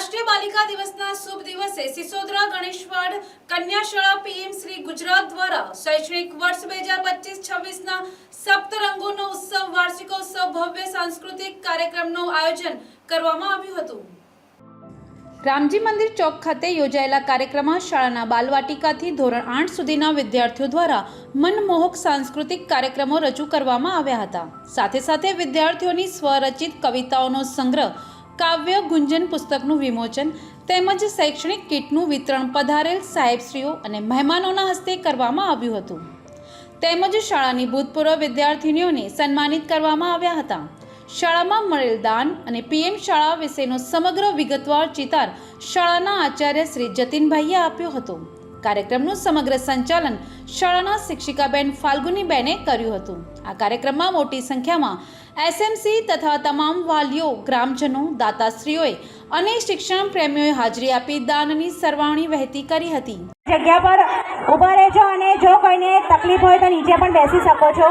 રાષ્ટ્રીય બાલિકા દિવસના શુભ દિવસે સિસોદરા, ગણેશવાડ કન્યા શાળા પીએમ શ્રી ગુજરાત દ્વારા શૈક્ષણિક વર્ષ બે હજાર પચીસ છવ્વીસના સપ્તરંગોનો ઉત્સવ, વાર્ષિકોત્સવ, ભવ્ય સાંસ્કૃતિક કાર્યક્રમનું આયોજન કરવામાં આવ્યું હતું. રામજી મંદિર ચોક ખાતે યોજાયેલા કાર્યક્રમમાં શાળાના બાલવાટિકાથી ધોરણ આઠ સુધીના વિદ્યાર્થીઓ દ્વારા મનમોહક સાંસ્કૃતિક કાર્યક્રમો રજૂ કરવામાં આવ્યા હતા. સાથે સાથે વિદ્યાર્થીઓની સ્વરચિત કવિતાઓનો સંગ્રહ કાવ્ય ગુંજન પુસ્તકનું વિમોચન તેમજ શૈક્ષણિક કીટનું વિતરણ પધારેલ સાહેબશ્રીઓ અને મહેમાનોના હસ્તે કરવામાં આવ્યું હતું. તેમજ શાળાની ભૂતપૂર્વ વિદ્યાર્થીનીઓને સન્માનિત કરવામાં આવ્યા હતા. શાળામાં મળેલ દાન અને પીએમ શાળા વિશેનો સમગ્ર વિગતવાર ચિતાર શાળાના આચાર્ય શ્રી જતીનભાઈએ આપ્યો હતો. કાર્યક્રમનું સમગ્ર સંચાલન શાળાના શિક્ષિકાબેન ફાલ્ગુનીબેને કર્યું હતું. આ કાર્યક્રમમાં મોટી સંખ્યામાં એસએમસી તથા તમામ વાલીઓ, ગ્રામજનો, દાતાશ્રીઓએ અને શિક્ષણ પ્રેમીઓએ હાજરી આપી દાનની સરવાણી વહેતી કરી હતી. જગ્યા પર ઊભા રહેજો અને જો કોઈને તકલીફ હોય તો નીચે પણ બેસી શકો છો.